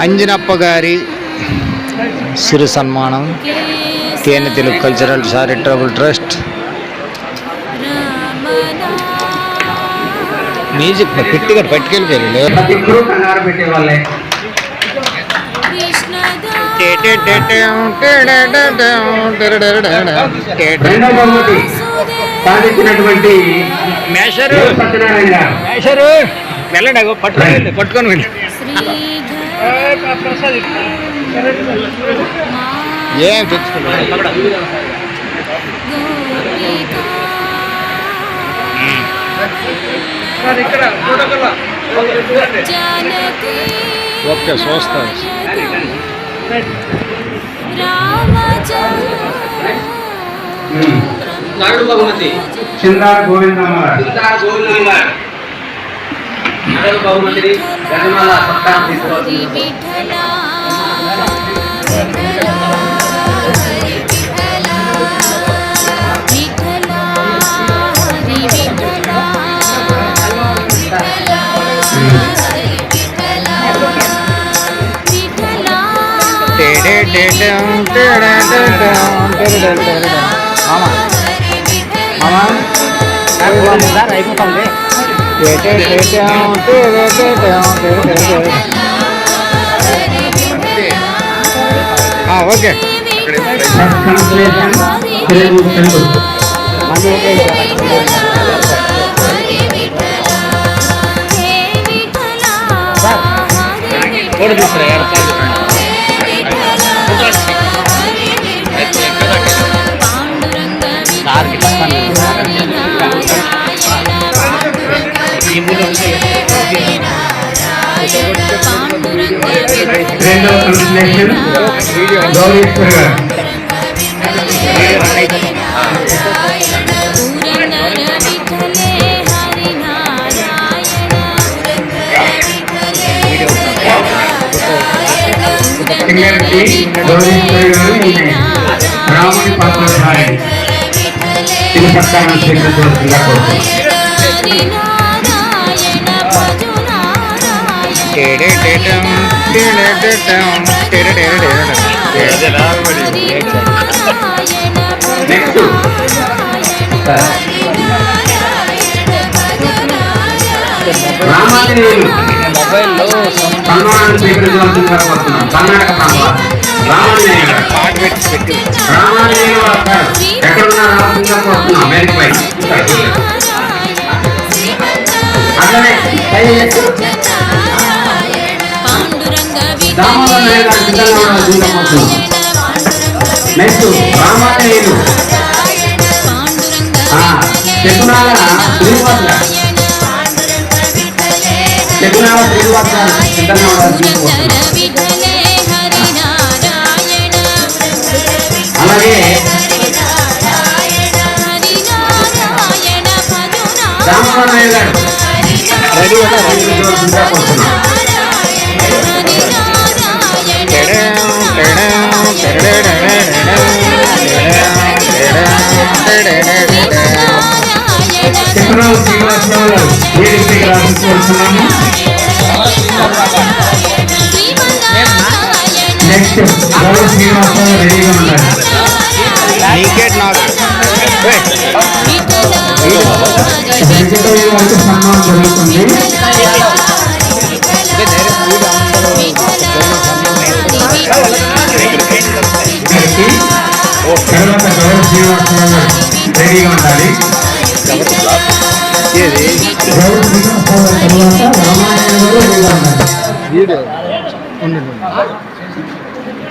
అంజనప్ప గారి సిరు సన్మానం తేనె Telugu cultural charitable trust music పెట్టిగా పట్టుకెళ్ళిపోయారు. వాళ్ళే మేషరు. మేషరు. వెళ్ళండి పట్టుకొని పట్టుకొని వెళ్ళి. ఏం ఓకే చూస్తాను బహుమతి చిందార గోవిందమ్మ గారు. చింతార గోవిందం బహుమతిని గజమాల మామా మామా అయిపోతుంది ఓకే. కన్సలేషన్ తెలుగు సార్కి రాముని పాత్రధారి ఇది పట్టాలను స్వీకరించవలసిందిగా రామాంజనేయులు మొబైల్లో సన్మానాన్ని కర్ణాటక ప్రాంతం రామాంజనేయులు పాట పెట్టి పెట్టి రామాంజనేయులు ఎక్కడున్నా రావాల్సిందిగా కోరుతున్నాం అట్లనే దామోదర్ నాయుడు గారు సిద్ధంగా ఉండాల్సిందిగా కోరుతున్నాం నెక్స్ట్ రామాంజనేయులు శకునాల శ్రీనివాస్ గారు శకునాల శ్రీనివాస్ గారు సిద్ధంగా ఉండాల్సిందిగా కోరుతున్నాం అలాగే గారు రెడీ శకునాల శ్రీనివాసరావు గారు నెక్స్ట్ గౌరవ శ్రీనివాసరావు రెడీగా నాకు సన్మానం జరుగుతుంది గారికి తర్వాత గౌరవ శ్రీనివాసరావు రెడీగా ఉండాలి. ఏది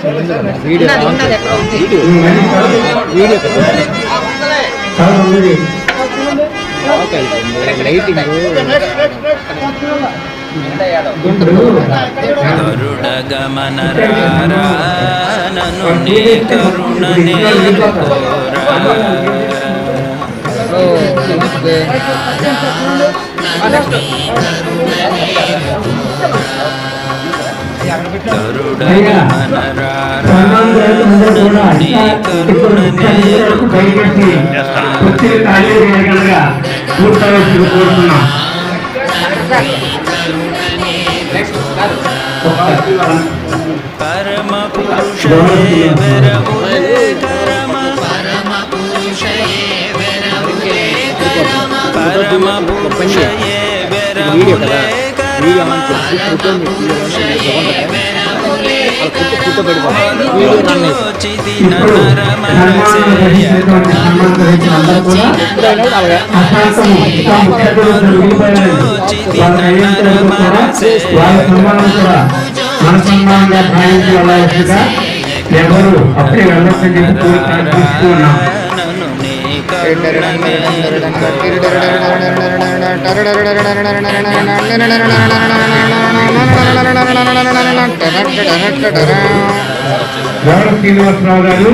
గౌరవ శ్రీనివాసరావు గారి తర్వాత నన్ను నీ కరుణనే కోరా. సో నమస్తే పూర్తవలసి కోరుతున్నాం పరమ పురుష ఒక పని వీడియో కదా? వీడియో మంచి ఫోటో ఫోటో పెట్టుకోండి వీడియో నన్ను ఎవరు అప్పుడే వెళ్ళొచ్చని కోరుతున్నాం శ్రీనివాసరావు గారు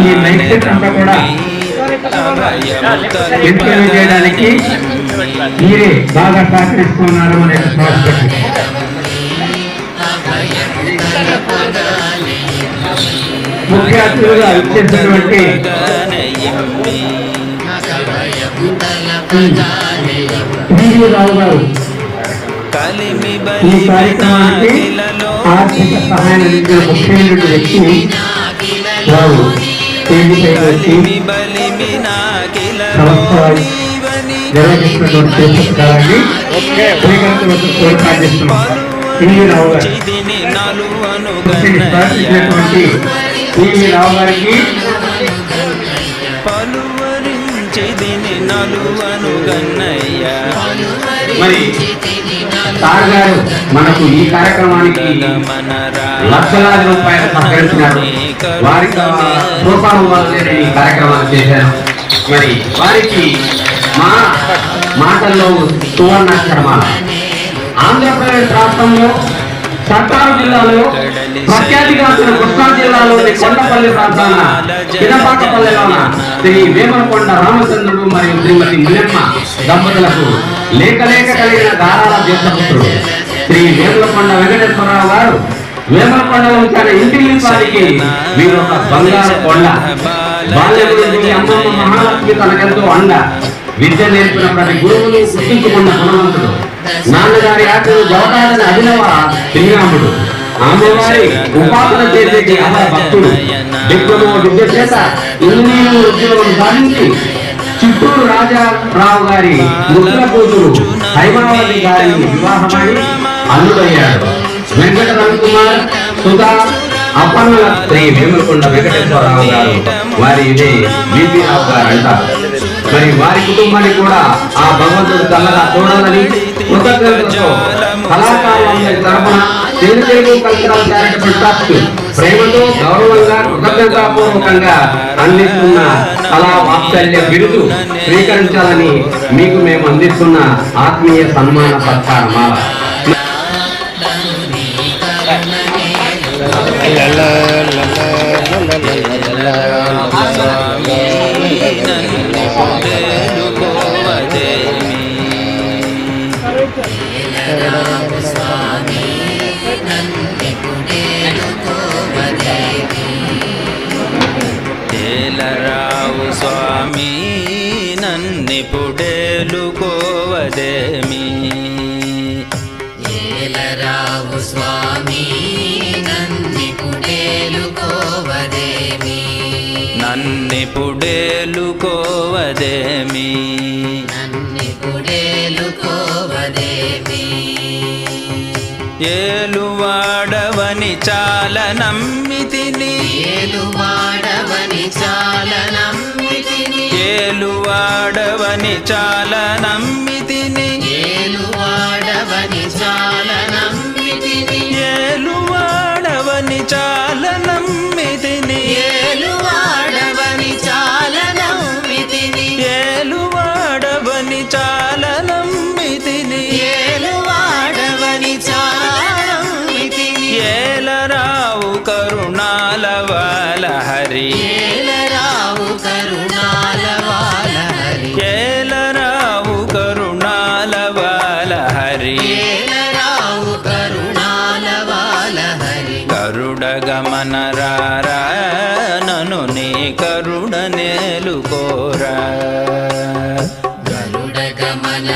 ఈ నైట్ సెట్ అంతా కూడా ఎంపిక చేయడానికి మీరే బాగా సహకరిస్తున్నారు అనే ప్రాస్పెక్ట్ ముఖ్య అతిథులుగా వచ్చేసినటువంటి రావు గారు ఈ కార్యక్రమానికి ఆర్థిక సహాయం అందించిన ముఖ్యమైన వ్యక్తి రావు. తేదీపై నిర్వహిస్తున్నటువంటి రావు గారికి చెదిని నలువను గన్నయ్య. మరి సార్ గారు మనకు ఈ కార్యక్రమానికి లక్షలాది రూపాయలు సహకరించినారు. వారికి రూపాయలు వల్లే ఈ కార్యక్రమాలు చేశారు మరి వారికి మా మాటల్లో శర్మ. ఆంధ్రప్రదేశ్ రాష్ట్రంలో సత్తారు జిల్లాలో ప్రఖ్యాతిగాంచిన కృష్ణా జిల్లాలోని కొండపల్లి ప్రాంతాన కినపాకపల్లెలోన శ్రీ వేమనకొండ రామచంద్రుడు మరియు శ్రీమతి మునియమ్మ దంపతులకు లేక లేక కలిగిన గారాల దేశపుత్రుడు శ్రీ వేములకొండ వెంకటేశ్వరరావు గారు వేమలకొండలో తన ఇంటి వారికి మీరు ఒక బంగారు కొండ. బాల్యం నుండి అమ్మమ్మ మహాలక్ష్మి తనకెంతో అండ. విద్య నేర్పిన ప్రతి గురువుని గుర్తించుకున్న గుణవంతుడు నాన్నగారి ఆటలు జవటాలని అభినవ శ్రీరాముడు. అమ్మవారి ఉపాసన చేసే అమర భక్తుడు. దిక్కులో విద్య చేత ఇంజనీరింగ్ ఉద్యోగం సాధించి చిత్తూరు రాజారావు గారి ముద్ర కూతురు హైమావతి గారి వివాహమై అల్లుడయ్యాడు. వెంకట రవికుమార్ సుధా అప్పన్న శ్రీ వేములకొండ వెంకటేశ్వరరావు గారు. వారి ఇదే బీపీ రావు గారు అంటారు మరి వారి కుటుంబాన్ని కూడా ఆ భగవంతుడు చల్లగా చూడాలని కృతజ్ఞతలతో కళాకారులందరి తరఫున తెలుగు కల్చరల్ చారిటబుల్ ట్రస్ట్ ప్రేమతో గౌరవంగా కృతజ్ఞతాపూర్వకంగా అందిస్తున్న కళా వాత్సల్య బిరుదు స్వీకరించాలని మీకు మేము అందిస్తున్న ఆత్మీయ సన్మాన సత్కారమాల రావు స్వామి నన్ని పుడేలు పుడేలుకోవదేమి ఏలరావు స్వామి నన్ని పుడేలు కోవదేమి నన్ని పుడేలు పుడేలుకోవదేమి? ఏలువాడవని చాలా నమ్మితిని. ఏలువాడవని చాలా నమ్మితిని. ఏలువాడవని చాలా నమ్మితిని. కోరా. గరుడ గమన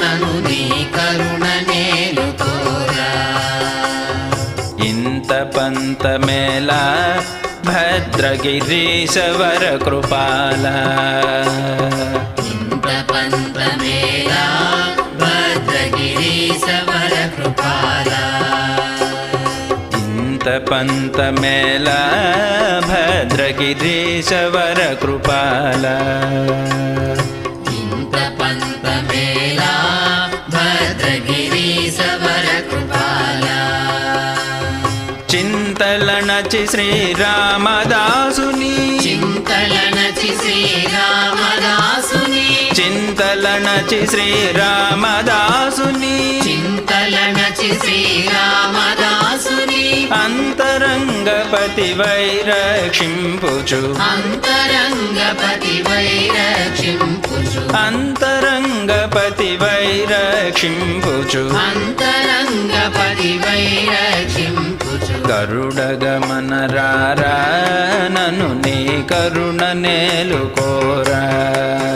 నను నీ కరుణ నేలు కోరా. ఇంత పంత మేళ భద్రగిరీశవర కృపాల. ఇంత పంతమేళ భద్రగిరీశవర కృపాల. ఇంత పంతమేళ భద్రగిరీశవర కృపాల. చింతలణచి శ్రీరామదాసుని. చింతలనచి శ్రీరామదాసుని. చింతలణచి శ్రీరామదాసుని. చింతలనచి శ్రీరామదాసుని. అంతరంగపతి వైరక్షింపుచు. అంతరంగపతి వైరక్షింపుచు. అంతరంగపతి వైరక్షింపుచు. అంతరంగపతి వైరక్షింపుచు. గరుడగమన రారా నను నీ కరుణ నేలుకోరా గరుడ